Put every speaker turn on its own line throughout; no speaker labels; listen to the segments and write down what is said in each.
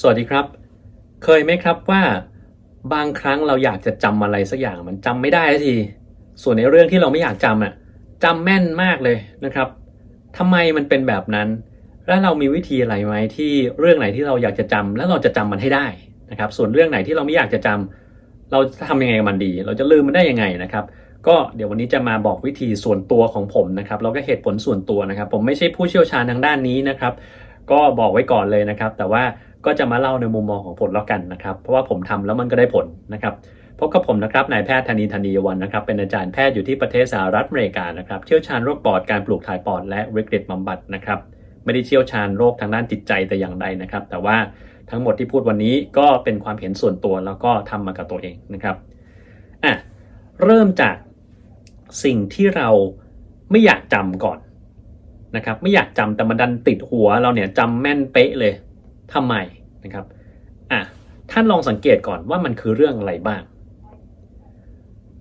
สวัสดีครับ เคยไหมครับว่าบางครั้งเราอยากจะจำอะไรสักอย่างมันจำไม่ได้สักที ส่วนในเรื่องที่เราไม่อยากจำอะจำแม่นมากเลยนะครับทำไมมันเป็นแบบนั้น แล้วเรามีวิธีอะไรไหมที่เรื่องไหนที่เราอยากจะจำแล้วเราจะจำมันให้ได้นะครับ ส่วนเรื่องไหนที่เราไม่อยากจะจำเราจะทำยังไงกับมันดี เราจะลืมมันได้ยังไงนะครับ ก็เดี๋ยววันนี้จะมาบอกวิธีส่วนตัวของผมนะครับแล้วก็เหตุผลส่วนตัวนะครับ ผมไม่ใช่ผู้เชี่ยวชาญทางด้านนี้นะครับ ก็บอกไว้ก่อนเลยนะครับ แต่ว่า ก็จะมาเล่าในมุมมองของผลแล้วกันนะครับ เพราะว่าผมทำแล้วมันก็ได้ผลนะครับพบกับผมนะครับนายแพทย์ธนีธนียวันนะครับเป็นอาจารย์แพทย์อยู่ที่ประเทศสหรัฐอเมริกานะครับเชี่ยวชาญโรคปอดการปลูกถ่ายปอดและวิกฤตบำบัดนะครับไม่ได้เชี่ยวชาญโรคทางด้านจิตใจแต่อย่างใดนะครับ แต่ว่าทั้งหมดที่พูดวันนี้ก็เป็นความเห็นส่วนตัวแล้วก็ทำมากับตัวเองนะครับอะเริ่มจากสิ่งที่เราไม่อยากจำก่อนนะครับ ไม่อยากจำแต่มันดันติดหัวเราเนี่ยจำแม่นเป๊ะเลย ทำไมนะครับอะท่านลองสังเกตก่อนว่ามันคือเรื่องอะไรบ้าง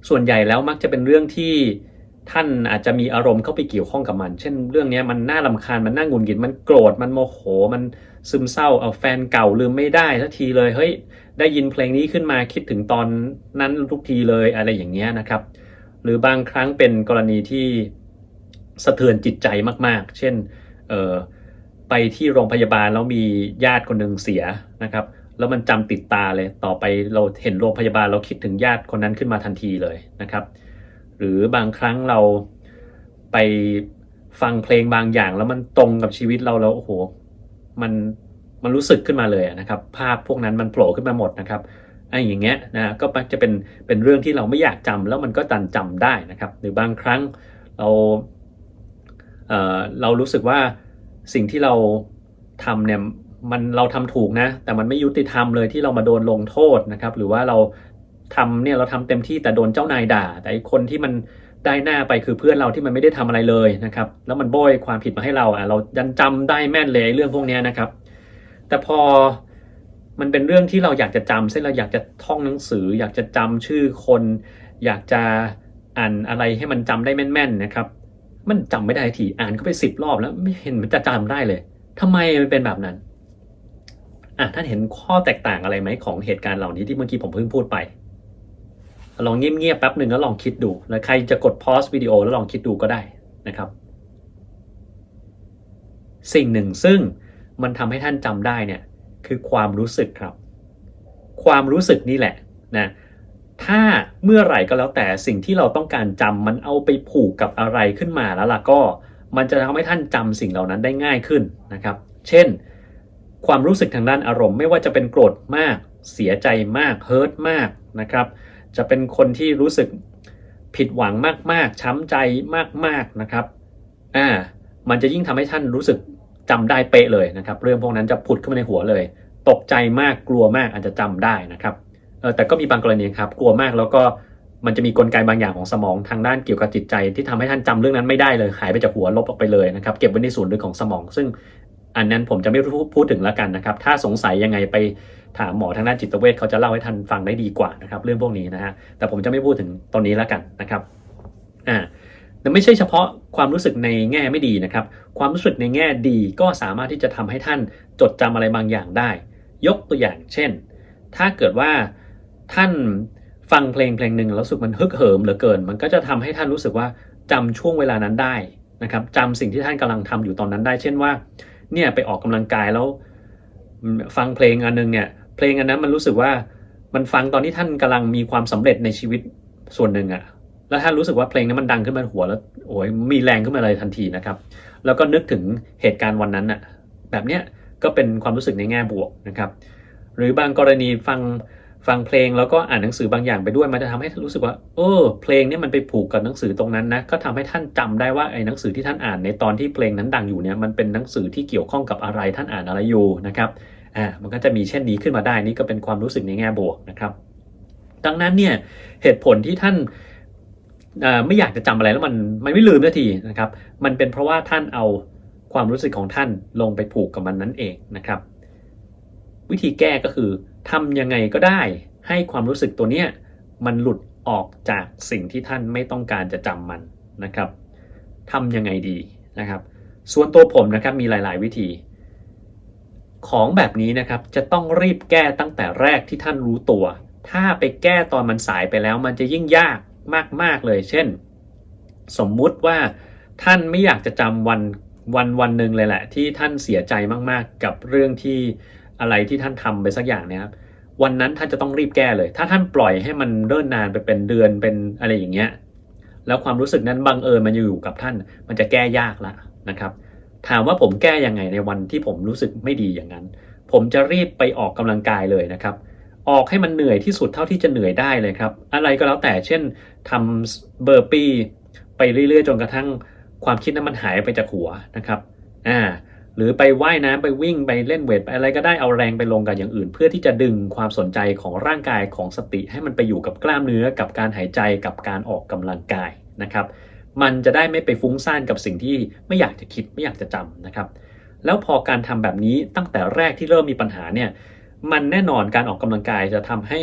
ส่วนใหญ่แล้วมักจะเป็นเรื่องที่ท่านอาจจะมีอารมณ์เข้าไปเกี่ยวข้องกับมัน เช่น เรื่องนี้มันน่าลำคาญ มันน่าหงุดหงิด มันโกรธ มันโมโห มันซึมเศร้า เอาแฟนเก่าลืมไม่ได้สักทีเลย เฮ้ย ได้ยินเพลงนี้ขึ้นมาคิดถึงตอนนั้นทุกทีเลยอะไรอย่างเงี้ยนะครับ หรือบางครั้งเป็นกรณีที่สะเทือนจิตใจมากๆ เช่น เออ ไปที่โรงพยาบาลแล้วมีญาติคนหนึ่งเสียนะครับ แล้วมันจำติดตาเลย ต่อไปเราเห็นโรงพยาบาลเราคิดถึงญาติคนนั้นขึ้นมาทันทีเลยนะครับ หรือบางครั้งเราไปฟังเพลงบางอย่าง แล้วมันตรงกับชีวิตเราแล้วโอ้โหมันมันรู้สึกขึ้นมาเลยนะครับ ภาพพวกนั้นมันโผล่ขึ้นมาหมดนะครับไอ้อย่างเงี้ยนะก็มักจะเป็นเป็นเรื่องที่เราไม่อยากจำแล้วมันก็ตันจำได้นะครับ หรือบางครั้งเราเอ่อเรารู้สึกว่า สิ่งที่เราทำเนี่ยมันเราทำถูกนะ แต่มันไม่ยุติธรรมเลยที่เรามาโดนลงโทษนะครับ หรือว่าเราทำเนี่ยเราทำเต็มที่แต่โดนเจ้านายด่า แต่คนที่มันได้หน้าไปคือเพื่อนเราที่มันไม่ได้ทำอะไรเลยนะครับ แล้วมันโบยความผิดมาให้เราอะเรายันจำได้แม่นเลยเรื่องพวกนี้นะครับ แต่พอมันเป็นเรื่องที่เราอยากจะจำเช่นเราอยากจะท่องหนังสือ อยากจะจำชื่อคน อยากจะอ่านอะไรให้มันจำได้แม่นๆนะครับ มันจำไม่ได้ทีอ่านเขาไปสิบรอบแล้วไม่เห็นมันจะจำได้เลยทำไมมันเป็นแบบนั้นอะท่านเห็นข้อแตกต่างอะไรไหมของเหตุการณ์เหล่านี้ที่เมื่อกี้ผมเพิ่งพูดไป ลองเงียบๆแป๊บหนึ่งแล้วลองคิดดู แล้วใครจะกดพอสวิดีโอแล้วลองคิดดูก็ได้นะครับ สิ่งหนึ่งซึ่งมันทำให้ท่านจำได้เนี่ยคือความรู้สึกครับ ความรู้สึกนี่แหละนะ ถ้าเมื่อไหร่ก็แล้วแต่สิ่งที่เราต้องการจำมันเอาไปผูกกับอะไรขึ้นมาแล้วล่ะก็มันจะทำให้ท่านจำสิ่งเหล่านั้นได้ง่ายขึ้นนะครับ เช่น ความรู้สึกทางด้านอารมณ์ ไม่ว่าจะเป็นโกรธมาก เสียใจมากเฮิร์ตมากนะครับ จะเป็นคนที่รู้สึกผิดหวังมากๆ ช้ำใจมากๆนะครับอ่ามันจะยิ่งทำให้ท่านรู้สึกจำได้เป๊ะเลยนะครับ เรื่องพวกนั้นจะผุดขึ้นมาในหัวเลย ตกใจมากกลัวมากอาจจะจำได้นะครับ แต่ก็มีบางกรณีครับกลัวมากแล้วก็มันจะมีกลไกบางอย่างของสมองทางด้านเกี่ยวกับจิตใจ ที่ทำให้ท่านจำเรื่องนั้นไม่ได้เลยหายไปจากหัวลบออกไปเลยนะครับเก็บไว้ในส่วนลึกของสมอง ซึ่งอันนั้นผมจะไม่พูดถึงแล้วกันนะครับ ถ้าสงสัยยังไงไปถามหมอทางด้านจิตเวชเขาจะเล่าให้ท่านฟังได้ดีกว่านะครับ เรื่องพวกนี้นะฮะแต่ผมจะไม่พูดถึงตรงนี้แล้วกันนะครับอ่าแต่ไม่ใช่เฉพาะความรู้สึกในแง่ไม่ดีนะครับ ความรู้สึกในแง่ดีก็สามารถที่จะทำให้ท่านจดจำอะไรบางอย่างได้ ยกตัวอย่างเช่น ถ้าเกิดว่า ท่านฟังเพลงเพลงหนึ่งแล้วรู้สึกมันฮึกเหิมเหลือเกิน มันก็จะทำให้ท่านรู้สึกว่าจำช่วงเวลานั้นได้นะครับจำสิ่งที่ท่านกำลังทำอยู่ตอนนั้นได้ เช่นว่าเนี่ยไปออกกำลังกายแล้วฟังเพลงอันนึงเนี่ยเพลงอันนั้นมันรู้สึกว่ามันฟังตอนที่ท่านกำลังมีความสำเร็จในชีวิตส่วนหนึ่งอะแล้วท่านรู้สึกว่าเพลงนั้นมันดังขึ้นมาหัวแล้วโอ้ยมีแรงขึ้นมาเลยทันทีนะครับ แล้วก็นึกถึงเหตุการณ์วันนั้นอะแบบเนี้ยก็เป็นความรู้สึกในแง่บวกนะครับ หรือบางกรณีฟัง ฟังเพลงแล้วก็อ่านหนังสือบางอย่างไปด้วย มันจะทำให้รู้สึกว่า เออ เพลงนี้มันไปผูกกับหนังสือตรงนั้นนะก็ทำให้ท่านจำได้ว่าไอ้หนังสือที่ท่านอ่านในตอนที่เพลงนั้นดังอยู่เนี่ยมันเป็นหนังสือที่เกี่ยวข้องกับอะไรท่านอ่านอะไรอยู่นะครับอ่ามันก็จะมีเช่นนี้ขึ้นมาได้นี่ก็เป็นความรู้สึกในแง่บวกนะครับ ดังนั้นเนี่ยเหตุผลที่ท่านไม่อยากจะจำอะไรแล้วมันมันไม่ลืมนาทีนะครับ มันเป็นเพราะว่าท่านเอาความรู้สึกของท่านลงไปผูกกับมันนั่นเองนะครับ วิธีแก้ก็คือ ทำยังไงก็ได้ ให้ความรู้สึกตัวเนี้ยมันหลุดออกจากสิ่งที่ท่านไม่ต้องการจะจำมันนะครับทำยังไงดีนะครับ ส่วนตัวผมนะครับมีหลาย ๆ วิธี ของแบบนี้นะครับจะต้องรีบแก้ตั้งแต่แรกที่ท่านรู้ตัว ถ้าไปแก้ตอนมันสายไปแล้วมันจะยิ่งยากมาก ๆ เลย เช่น สมมุติว่าท่านไม่อยากจะจำวันวันวันหนึ่งเลยแหละ ที่ท่านเสียใจมาก ๆ กับเรื่องที่ อะไรที่ท่านทำไปสักอย่างเนี่ยครับวันนั้นท่านจะต้องรีบแก้เลย ถ้าท่านปล่อยให้มันเดินนานไปเป็นเดือนเป็นอะไรอย่างเงี้ย แล้วความรู้สึกนั้นบังเอิญมันอยู่กับท่าน มันจะแก้ยากละนะครับ ถามว่าผมแก้ยังไงในวันที่ผมรู้สึกไม่ดีอย่างนั้น ผมจะรีบไปออกกำลังกายเลยนะครับ ออกให้มันเหนื่อยที่สุดเท่าที่จะเหนื่อยได้เลยครับ อะไรก็แล้วแต่ เช่นทำเบอร์ปี้ไปเรื่อยๆ จนกระทั่งความคิดนั้นมันหายไปจากหัวนะครับ อ่า หรือไปว่ายน้ำไปวิ่งไปเล่นเวทไปอะไรก็ได้เอาแรงไปลงกับอย่างอื่น เพื่อที่จะดึงความสนใจของร่างกายของสติ ให้มันไปอยู่กับกล้ามเนื้อกับการหายใจกับการออกกำลังกายนะครับ มันจะได้ไม่ไปฟุ้งซ่านกับสิ่งที่ไม่อยากจะคิดไม่อยากจะจำนะครับ แล้วพอการทำแบบนี้ตั้งแต่แรกที่เริ่มมีปัญหาเนี่ยมันแน่นอนการออกกำลังกายจะทำให้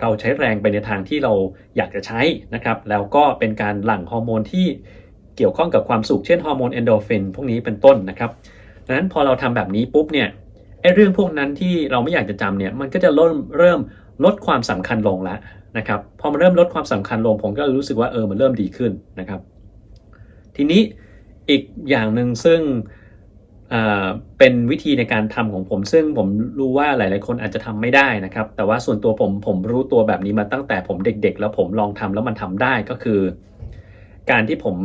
เราใช้แรงไปในทางที่เราอยากจะใช้นะครับ แล้วก็เป็นการหลั่งฮอร์โมนที่เกี่ยวข้องกับความสุขเช่นฮอร์โมนเอนโดรฟินพวกนี้เป็นต้นนะครับ ดังนั้นพอเราทำแบบนี้ปุ๊บเนี่ยไอ้เรื่องพวกนั้นที่เราไม่อยากจะจำเนี่ยมันก็จะเริ่มเริ่มลดความสำคัญลงแล้วนะครับพอมันเริ่มลดความสำคัญลงผมก็รู้สึกว่าเออมันเริ่มดีขึ้นนะครับ ทีนี้อีกอย่างหนึ่งซึ่งเป็นวิธีในการทำของผม ซึ่งผมรู้ว่าหลาย ๆ คนอาจจะทำไม่ได้นะครับ แต่ว่าส่วนตัวผมผมรู้ตัวแบบนี้มาตั้งแต่ผมเด็ก ๆ แล้วผมลองทำแล้วมันทำได้ก็คือ การที่ผม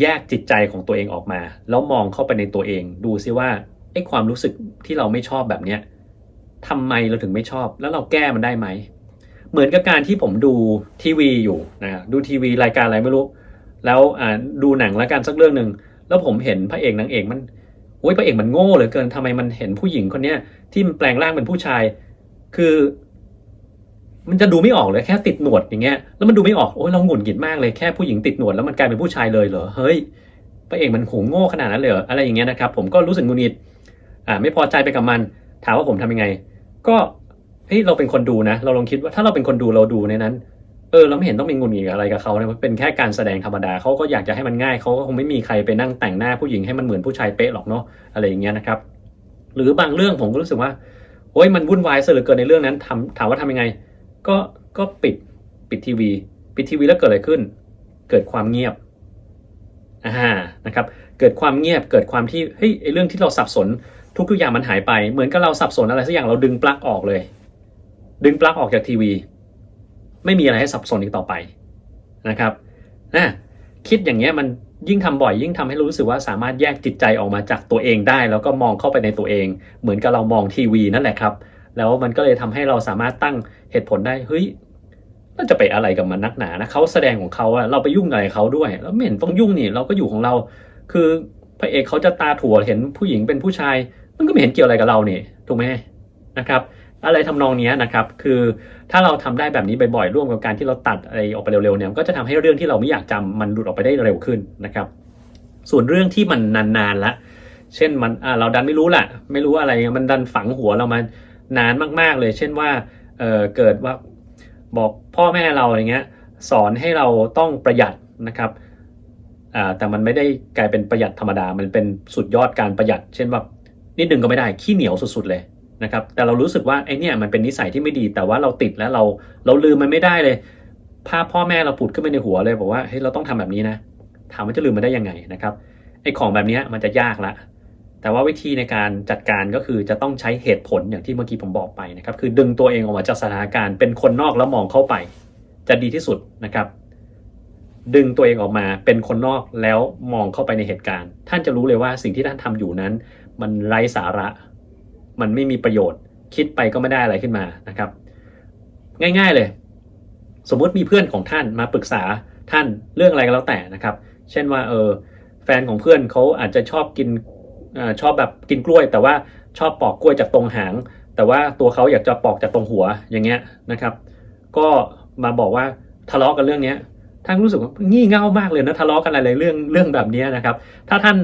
แยกจิตใจของตัวเองออกมา แล้วมองเข้าไปในตัวเอง ดูซิว่าไอ้ความรู้สึกที่เราไม่ชอบแบบเนี้ยทำไมเราถึงไม่ชอบ แล้วเราแก้มันได้ไหม เหมือนกับการที่ผมดูทีวีอยู่นะดูทีวีรายการอะไรไม่รู้ แล้วดูหนังแล้วกันสักเรื่องหนึ่งแล้วผมเห็นพระเอกนางเอกมันโอ้ยพระเอกมันโง่เหลือเกินทำไมมันเห็นผู้หญิงคนเนี้ยที่มันแปลงร่างเป็นผู้ชาย คือ มันจะดูไม่ออกเลยแค่ติดหนวดอย่างเงี้ยแล้วมันดูไม่ออกโอ้ยเราหงุดหงิดมากเลยแค่ผู้หญิงติดหนวดแล้วมันกลายเป็นผู้ชายเลยเหรอเฮ้ยพระเอกมันโหงโง่ขนาดนั้นเลยอะไรอย่างเงี้ยนะครับผมก็รู้สึกหงุดหงิดอ่าไม่พอใจไปกับมัน ถามว่าผมทำยังไง ก็เฮ้ยเราเป็นคนดูนะ เราลองคิดว่าถ้าเราเป็นคนดูเราดูในนั้น เออเราไม่เห็นต้องมีงุนหงิดอะไรกับเขาเนี่ยมันเป็นแค่การแสดงธรรมดาเขาก็อยากจะให้มันง่ายเขาก็คงไม่มีใครไปนั่งแต่งหน้าผู้หญิงให้มันเหมือนผู้ชายเป๊ะหรอกเนาะอะไรอย่างเงี้ยนะครับ หรือบางเรื่องผมก็รู้สึกว่าโอ้ยมันวุ่นวายเสือเกินในเรื่องนั้นทำถามว่าทำยังไง ก็ก็ปิดปิดทีวี ปิดทีวีแล้วเกิดอะไรขึ้น เกิดความเงียบอ่านะครับ เกิดความเงียบเกิดความที่เฮ้ยไอเรื่องที่เราสับสนทุกทุกอย่างมันหายไป เหมือนกับเราสับสนอะไรสักอย่างเราดึงปลั๊กออกเลย ดึงปลั๊กออกจากทีวี ไม่มีอะไรให้สับสนอีกต่อไปนะครับนะคิดอย่างเงี้ยมันยิ่งทำบ่อยยิ่งทำให้รู้สึกว่าสามารถแยกจิตใจออกมาจากตัวเองได้ แล้วก็มองเข้าไปในตัวเอง เหมือนกับเรามองทีวีนั่นแหละครับ แล้วมันก็เลยทำให้เราสามารถตั้งเหตุผลได้เฮ้ยเราจะไปอะไรกับมันนักหนานะเขาแสดงของเขาอะเราไปยุ่งอะไรเขาด้วย แล้วไม่เห็นต้องยุ่งนี่เราก็อยู่ของเรา คือพระเอกเขาจะตาถั่วเห็นผู้หญิงเป็นผู้ชาย มันก็ไม่เห็นเกี่ยวอะไรกับเราเนี่ยถูกไหมนะครับ อะไรทำนองนี้นะครับ คือถ้าเราทำได้แบบนี้บ่อยๆร่วมกับการที่เราตัดอะไรออกไปเร็วๆเนี่ยก็จะทำให้เรื่องที่เราไม่อยากจำมันหลุดออกไปได้เร็วขึ้นนะครับ ส่วนเรื่องที่มันนานๆละเช่นมันเราดันไม่รู้แหละไม่รู้อะไรมันดันฝังหัวเรามา นานมาก ๆ เลย เช่นว่าเเกิดว่าบอกพ่อแม่เราอะไรเงี้ยสอนให้เราต้องประหยัดนะครับแต่มันไม่ได้กลายเป็นประหยัดธรรมดา มันเป็นสุดยอดการประหยัด เช่นว่านิดหนึ่งก็ไม่ได้ขี้เหนียวสุดๆเลยนะครับ แต่เรารู้สึกว่าไอเนี่ยมันเป็นนิสัยที่ไม่ดี แต่ว่าเราติดแล้วเราเราลืมมันไม่ได้เลย ภาพพ่อแม่เราผุดขึ้นมาในหัวเลยบอกว่าเฮ้ยเราต้องทำแบบนี้นะ ถามว่าจะลืมมันได้ยังไงนะครับไอของแบบนี้มันจะยากละ แต่ว่าวิธีในการจัดการก็คือจะต้องใช้เหตุผลอย่างที่เมื่อกี้ผมบอกไปนะครับคือดึงตัวเองออกมาจากสถานการณ์เป็นคนนอกแล้วมองเข้าไป จะดีที่สุดนะครับ ดึงตัวเองออกมาเป็นคนนอกแล้วมองเข้าไปในเหตุการณ์ ท่านจะรู้เลยว่าสิ่งที่ท่านทำอยู่นั้น มันไร้สาระ มันไม่มีประโยชน์ คิดไปก็ไม่ได้อะไรขึ้นมานะครับ ง่าย ๆเลย สมมุติมีเพื่อนของท่านมาปรึกษาท่านเรื่องอะไรก็แล้วแต่นะครับ เช่นว่าเออแฟนของเพื่อนเขาอาจจะชอบกิน ชอบแบบกินกล้วยแต่ว่าชอบปอกกล้วยจากตรงหาง แต่ว่าตัวเขาอยากจะปอกจากตรงหัวอย่างเงี้ยนะครับ ก็มาบอกว่าทะเลาะกันเรื่องเนี้ยท่านรู้สึกว่างี่เง่ามากเลยนะทะเลาะกันอะไรเรื่องเรื่องแบบนี้นะครับ ถ้าท่าน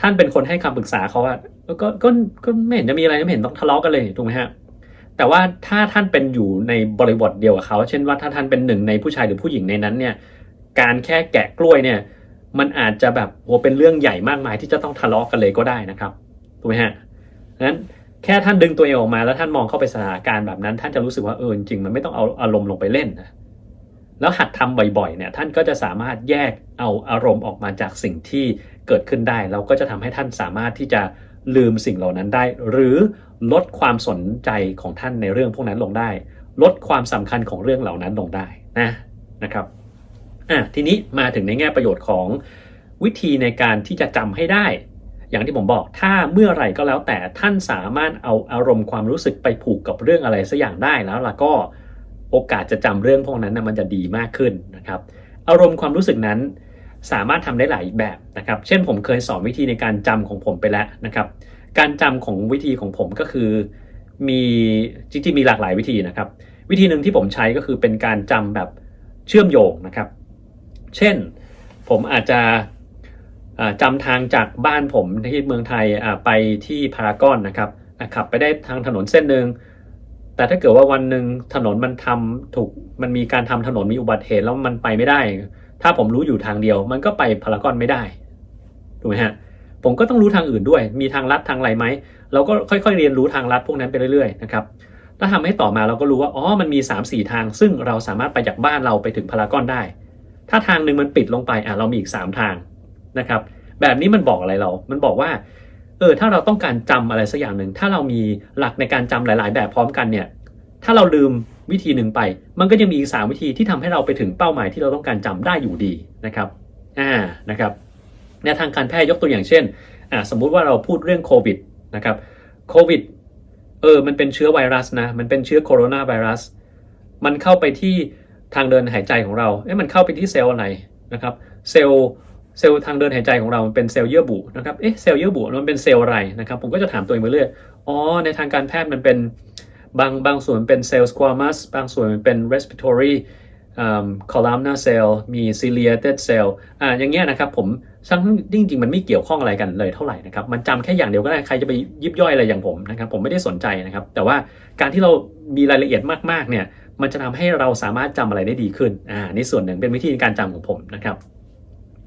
ท่านเป็นคนให้คำปรึกษาเขาอะก็ก็ก็ไม่เห็นจะมีอะไรไม่เห็นต้องทะเลาะกันเลยถูกไหมฮะแต่ว่าถ้าท่านเป็นอยู่ในบริบทเดียวกับเขา เช่นว่าถ้าท่านเป็นหนึ่งในผู้ชายหรือผู้หญิงในนั้นเนี่ย การแค่แกะกล้วยเนี่ย มันอาจจะแบบโหเป็นเรื่องใหญ่มากมายที่จะต้องทะเลาะกันเลยก็ได้นะครับถูกไหมฮะงั้นแค่ท่านดึงตัวเองออกมาแล้วท่านมองเข้าไปสถานการณ์แบบนั้น ท่านจะรู้สึกว่าเออจริงมันไม่ต้องเอาอารมณ์ลงไปเล่นนะแล้วหัดทำบ่อยๆเนี่ยท่านก็จะสามารถแยกเอาอารมณ์ออกมาจากสิ่งที่เกิดขึ้นได้แล้วก็จะทำให้ท่านสามารถที่จะลืมสิ่งเหล่านั้นได้ หรือลดความสนใจของท่านในเรื่องพวกนั้นลงได้ ลดความสำคัญของเรื่องเหล่านั้นลงได้นะนะครับ อะทีนี้มาถึงในแง่ประโยชน์ของวิธีในการที่จะจำให้ได้ อย่างที่ผมบอกถ้าเมื่อไหร่ก็แล้วแต่ท่านสามารถเอาอารมณ์ความรู้สึกไปผูกกับเรื่องอะไรสักอย่างได้แล้วล่ะก็โอกาสจะจำเรื่องพวกนั้นนะมันจะดีมากขึ้นนะครับอารมณ์ความรู้สึกนั้นสามารถทำได้หลายแบบนะครับ เช่นผมเคยสอนวิธีในการจำของผมไปแล้วนะครับ การจำของวิธีของผมก็คือมีจริงๆมีหลากหลายวิธีนะครับ วิธีหนึ่งที่ผมใช้ก็คือเป็นการจำแบบเชื่อมโยงนะครับ เช่น ผมอาจจะจำทางจากบ้านผมที่เมืองไทยไปที่พารากอนนะครับขับไปได้ทางถนนเส้นหนึ่งแต่ถ้าเกิดว่าวันหนึ่งถนนมันทำถูกมันมีการทำถนนมีอุบัติเหตุแล้วมันไปไม่ได้ ถ้าผมรู้อยู่ทางเดียว มันก็ไปพารากอนไม่ได้ถูกไหมฮะผมก็ต้องรู้ทางอื่นด้วย มีทางลัดทางอะไรไหมเราก็ค่อยๆเรียนรู้ทางลัดพวกนั้นไปเรื่อยๆนะครับถ้าทำให้ต่อมาเราก็รู้ว่าอ๋อมันมี 3 4 ทาง ซึ่งเราสามารถไปจากบ้านเราไปถึงพารากอนได้ ถ้าทางหนึ่งมันปิดลงไปอะเรามีอีก 3 ทางนะครับ แบบนี้มันบอกอะไรเรา มันบอกว่าเออถ้าเราต้องการจำอะไรสักอย่างหนึ่งถ้าเรามีหลักในการจำหลาย ๆ แบบพร้อมกันเนี่ย ถ้าเราลืมวิธีหนึ่งไป มันก็ยังมีอีกสามวิธีที่ทำให้เราไปถึงเป้าหมายที่เราต้องการจำได้อยู่ดีนะครับอ่านะครับแนทางการแพทย์ยกตัวอย่างเช่นอ่าสมมุติว่าเราพูดเรื่องโควิดนะครับโควิดเออมันเป็นเชื้อไวรัสนะมันเป็นเชื้อโคโรนาไวรัส มันเข้าไปที่ ทางเดินหายใจของเราเอ๊ะมันเข้าไปที่เซลล์อะไรนะครับ เซลล์เซลล์ทางเดินหายใจของเรามันเป็นเซลล์เยื่อบุนะครับ เอ๊ะเซลล์เยื่อบุมันเป็นเซลล์อะไรนะครับ ผมก็จะถามตัวเองไปเรื่อย อ๋อ ในทางการแพทย์มันเป็นบางบางส่วนเป็นเซลล์ squamous บางส่วนมันเป็น respiratory columnar cell มี ciliated cell อ่า อย่างเงี้ยนะครับ ผมทั้งจริงๆมันไม่เกี่ยวข้องอะไรกันเลยเท่าไหร่นะครับ มันจำแค่อย่างเดียวก็ได้ ใครจะไปยิบย่อยอะไรอย่างผมนะครับ ผมไม่ได้สนใจนะครับ แต่ว่าการที่เรามีรายละเอียดมากๆเนี่ย มันจะทำให้เราสามารถจำอะไรได้ดีขึ้นอ่านี่ส่วนหนึ่งเป็นวิธีการจำของผมนะครับ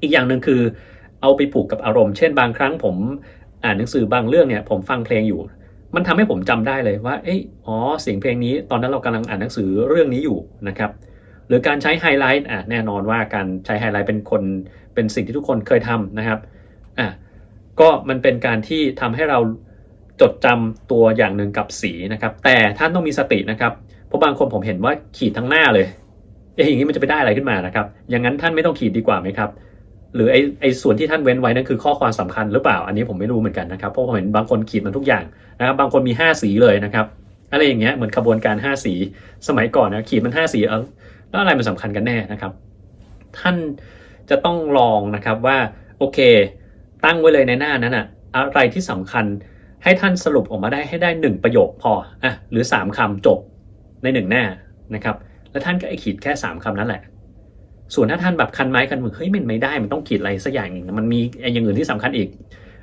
อีกอย่างหนึ่งคือ เอาไปผูกกับอารมณ์ เช่นบางครั้งผมอ่านหนังสือบางเรื่องเนี่ยผมฟังเพลงอยู่ มันทำให้ผมจำได้เลยว่าเอ้ยอ๋อเสียงเพลงนี้ตอนนั้นเรากำลังอ่านหนังสือเรื่องนี้อยู่นะครับหรือการใช้ไฮไลท์อะแน่นอนว่าการใช้ไฮไลท์เป็นคนเป็นสิ่งที่ทุกคนเคยทำนะครับอะก็มันเป็นการที่ทำให้เราจดจำตัวอย่างหนึ่งกับสีนะครับ แต่ท่านต้องมีสตินะครับ เพราะบางคนผมเห็นว่าขีดทั้งหน้าเลยเอ๊ะอย่างนี้มันจะไปได้อะไรขึ้นมานะครับ อย่างนั้นท่านไม่ต้องขีดดีกว่าไหมครับ หรือไอ้ไอ้ส่วนที่ท่านเว้นไว้นั่นคือข้อความสำคัญหรือเปล่า อันนี้ผมไม่รู้เหมือนกันนะครับ เพราะผมเห็นบางคนขีดมันทุกอย่างนะครับ บางคนมี 5 สีเลยนะครับ อะไรอย่างเงี้ย เหมือนขบวนการ 5 สี สมัยก่อนนะ ขีดมัน 5 สีเออแล้วอะไรมันสำคัญกันแน่นะครับ ท่านจะต้องลองนะครับว่า โอเค ตั้งไว้เลยในหน้านั้นอะอะไรที่สำคัญให้ท่านสรุปออกมาได้ให้ได้ 1 ประโยคพออะหรือ 3คำจบ ใน1หน้านะครับ แล้วท่านก็ไอขีดแค่ 3คำนั้นแหละ ส่วนถ้าท่านแบบคันไม้คันมือเฮ้ยมันไม่ได้มันต้องขีดอะไรสักอย่างหนึ่งมันมีอย่างอื่นที่สำคัญอีก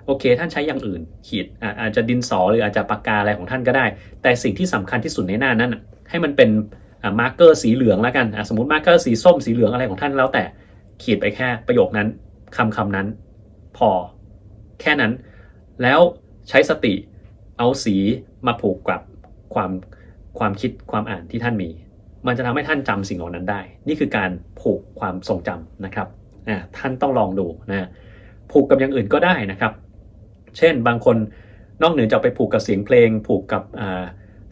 โอเค ท่านใช้อย่างอื่น ขีดอาจจะดินสอหรืออาจจะปากกาอะไรของท่านก็ได้ แต่สิ่งที่สำคัญที่สุดในหน้านั้นให้มันเป็นมาร์กเกอร์สีเหลืองแล้วกันสมมติมาร์กเกอร์สีส้มสีเหลืองอะไรของท่านแล้วแต่ขีดไปแค่ประโยคนั้นคำคำนั้น พอแค่นั้น แล้วใช้สติเอาสีมาผูกกับความ ความคิดความอ่านที่ท่านมี มันจะทำให้ท่านจำสิ่งเหล่านั้นได้ นี่คือการผูกความทรงจำนะครับท่านต้องลองดูนะผูกกับอย่างอื่นก็ได้นะครับ เช่นบางคนนอกเหนือจากไปผูกกับเสียงเพลง ผูกกับ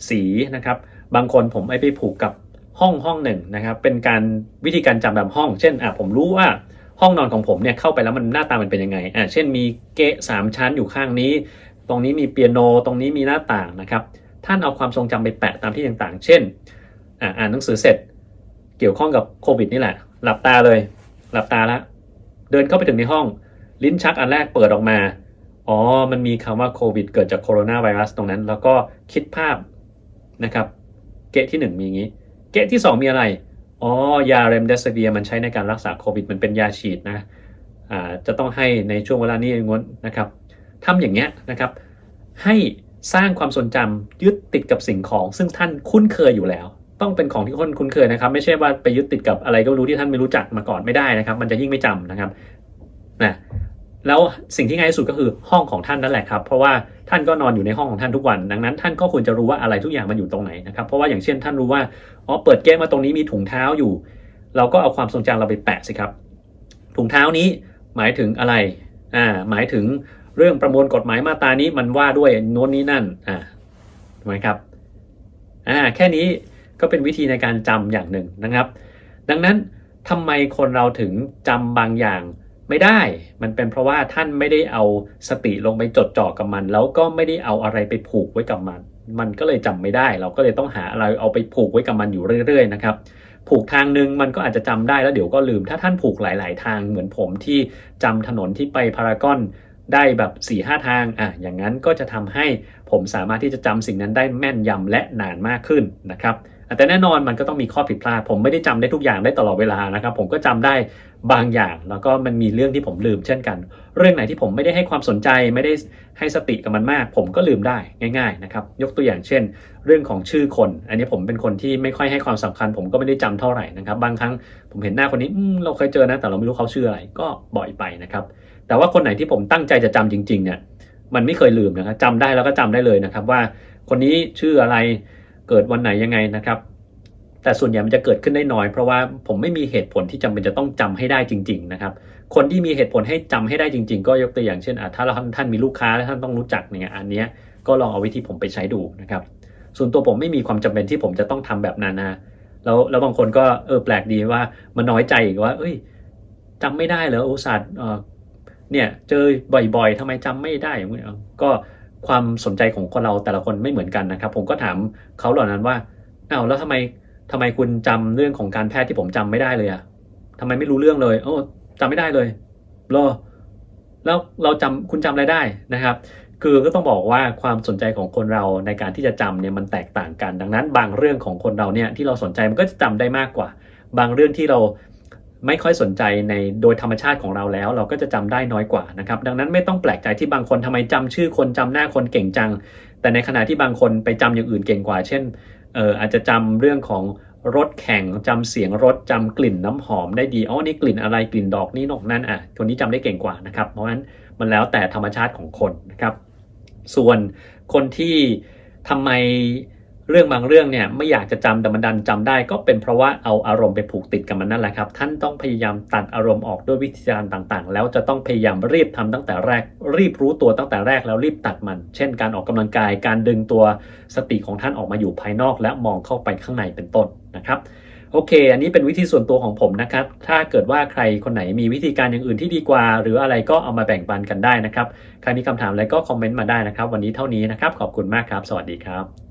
สีนะครับ บางคนผมไอไปผูกกับห้องห้องหนึ่งนะครับ เป็นการวิธีการจำแบบห้อง เช่นอะผมรู้ว่าห้องนอนของผมเนี่ยเข้าไปแล้วมันหน้าตามันเป็นยังไงอะเช่นมีเกะสามชั้นอยู่ข้างนี้ ตรงนี้มีเปียโน ตรงนี้มีหน้าต่างนะครับ ท่านเอาความทรงจำไปแปะตามที่ต่างๆ เช่น อ่านหนังสือเสร็จ เกี่ยวข้องกับโควิดนี่แหละ หลับตาเลย หลับตาแล้วเดินเข้าไปถึงในห้อง ลิ้นชักอันแรกเปิดออกมา อ๋อ มันมีคำว่าโควิด เกิดจากโคโรนาไวรัสตรงนั้น แล้วก็คิดภาพนะครับ เกะที่หนึ่งมีอย่างนี้ เกะที่สองมีอะไร อ๋อ ยาเรมเดสเวียมันใช้ในการรักษาโควิด มันเป็นยาฉีดนะ อ่า จะต้องให้ในช่วงเวลานี้งนนะครับทำอย่างเงี้ยนะครับ ให้ สร้างความทรงจำยึดติดกับสิ่งของ ซึ่งท่านคุ้นเคยอยู่แล้ว ต้องเป็นของที่คนคุ้นเคยนะครับ ไม่ใช่ว่าไปยึดติดกับอะไรก็รู้ที่ท่านไม่รู้จักมาก่อนไม่ได้นะครับ มันจะยิ่งไม่จำนะครับนะแล้วสิ่งที่ง่ายที่สุดก็คือห้องของท่านนั่นแหละครับ เพราะว่าท่านก็นอนอยู่ในห้องของท่านทุกวัน ดังนั้นท่านก็ควรจะรู้ว่าอะไรทุกอย่างมันอยู่ตรงไหนนะครับ เพราะว่าอย่างเช่นท่านรู้ว่าอ๋อเปิดเกมมาตรงนี้มีถุงเท้าอยู่ เราก็เอาความทรงจำเราไปแปะสิครับ ถุงเท้านี้หมายถึงอะไรอ่าหมายถึง เรื่องประมวลกฎหมายมาตรานี้มันว่าด้วยโน้นนี้นั่นอ่าถูกไหมครับอ่าแค่นี้ก็เป็นวิธีในการจำอย่างหนึ่งนะครับ ดังนั้นทำไมคนเราถึงจำบางอย่างไม่ได้ มันเป็นเพราะว่าท่านไม่ได้เอาสติลงไปจดจ่อกับมัน แล้วก็ไม่ได้เอาอะไรไปผูกไว้กับมัน มันก็เลยจำไม่ได้ เราก็เลยต้องหาอะไรเอาไปผูกไว้กับมันอยู่เรื่อยๆนะครับ ผูกทางหนึ่งมันก็อาจจะจำได้แล้วเดี๋ยวก็ลืม ถ้าท่านผูกหลาย ๆ ทางเหมือนผมที่จำถนนที่ไปพารากอน ได้แบบ4ี่ห้าทางอะอย่างนั้นก็จะทำให้ผมสามารถที่จะจำสิ่งนั้นได้แม่นยำและนานมากขึ้นนะครับแต่แน่นอนมันก็ต้องมีข้อผิดพลาด ผมไม่ได้จำได้ทุกอย่างได้ตลอดเวลานะครับ ผมก็จำได้บางอย่าง แล้วก็มันมีเรื่องที่ผมลืมเช่นกัน เรื่องไหนที่ผมไม่ได้ให้ความสนใจไม่ได้ให้สติกับมันมาก ผมก็ลืมได้ง่าย ๆนะครับ ยกตัวอย่างเช่น เรื่องของชื่อคน อันนี้ผมเป็นคนที่ไม่ค่อยให้ความสำคัญ ผมก็ไม่ได้จำเท่าไหร่นะครับ บางครั้งผมเห็นหน้าคนนี้เราเคยเจอนะแต่เราไม่รู้เขาชื่ออะไรก็บ่อยไปนะครับ แต่ว่าคนไหนที่ผมตั้งใจจะจำจริง ๆ เนี่ยมันไม่เคยลืมนะครับจำได้แล้วก็จำได้เลยนะครับ ว่าคนนี้ชื่ออะไรเกิดวันไหนยังไงนะครับ แต่ส่วนใหญ่มันจะเกิดขึ้นได้น้อย เพราะว่าผมไม่มีเหตุผลที่จำเป็นจะต้องจำให้ได้จริง ๆ นะครับ คนที่มีเหตุผลให้จำให้ได้จริง ๆ ก็ยกตัวอย่างเช่นอะถ้าเราท่านมีลูกค้าแล้วท่านต้องรู้จักเนี่ยอันเนี้ยก็ลองเอาวิธีผมไปใช้ดูนะครับ ส่วนตัวผมไม่มีความจำเป็นที่ผมจะต้องทำแบบนั้นนะแล้วแล้วบางคนก็เออแปลกดีว่ามันน้อยใจอีกว่า เอ้ยจำไม่ได้เหรออุตส่าห์ เนี่ยเจอบ่อยๆทำไมจำไม่ได้ก็ความสนใจของคนเราแต่ละคนไม่เหมือนกันนะครับ ผมก็ถามเขาเหล่านั้นว่าอ้าวแล้วทำไมทำไมคุณจำเรื่องของการแพทย์ที่ผมจำไม่ได้เลยอะทำไมไม่รู้เรื่องเลย โอ้จำไม่ได้เลยรอแล้วเราจำคุณจำอะไรได้นะครับ คือก็ต้องบอกว่าความสนใจของคนเราในการที่จะจำเนี่ยมันแตกต่างกัน ดังนั้น บางเรื่องของคนเราเนี่ยที่เราสนใจมันก็จะจำได้มากกว่า บางเรื่องที่เรา ไม่ค่อยสนใจในโดยธรรมชาติของเราแล้ว เราก็จะจำได้น้อยกว่านะครับ ดังนั้นไม่ต้องแปลกใจที่บางคนทำไมจำชื่อคนจำหน้าคนเก่งจัง แต่ในขณะที่บางคนไปจำอย่างอื่นเก่งกว่า เช่นเอออาจจะจำเรื่องของรถแข่งจำเสียงรถจำกลิ่นน้ำหอมได้ดีอ๋อนี่กลิ่นอะไรกลิ่นดอกนี่นอกนั่นอะคนนี้จำได้เก่งกว่านะครับเพราะฉะนั้นมันแล้วแต่ธรรมชาติของคนนะครับ ส่วนคนที่ทำไม เรื่องบางเรื่องเนี่ยไม่อยากจะจำแต่มันดันจำได้ ก็เป็นเพราะว่าเอาอารมณ์ไปผูกติดกับมันนั่นแหละครับ ท่านต้องพยายามตัดอารมณ์ออกด้วยวิธีการต่างๆ แล้วจะต้องพยายามรีบทำตั้งแต่แรก รีบรู้ตัวตั้งแต่แรกแล้วรีบตัดมัน เช่น การออกกำลังกายการดึงตัวสติของท่านออกมาอยู่ภายนอก และมองเข้าไปข้างในเป็นต้นนะครับโอเค อันนี้เป็นวิธีส่วนตัวของผมนะครับ ถ้าเกิดว่าใครคนไหนมีวิธีการอย่างอื่นที่ดีกว่า หรืออะไรก็เอามาแบ่งปันกันได้นะครับ ใครมีคำถามอะไรก็คอมเมนต์มาได้นะครับ วันนี้เท่านี้นะครับ ขอบคุณมากครับ สวัสดีครับ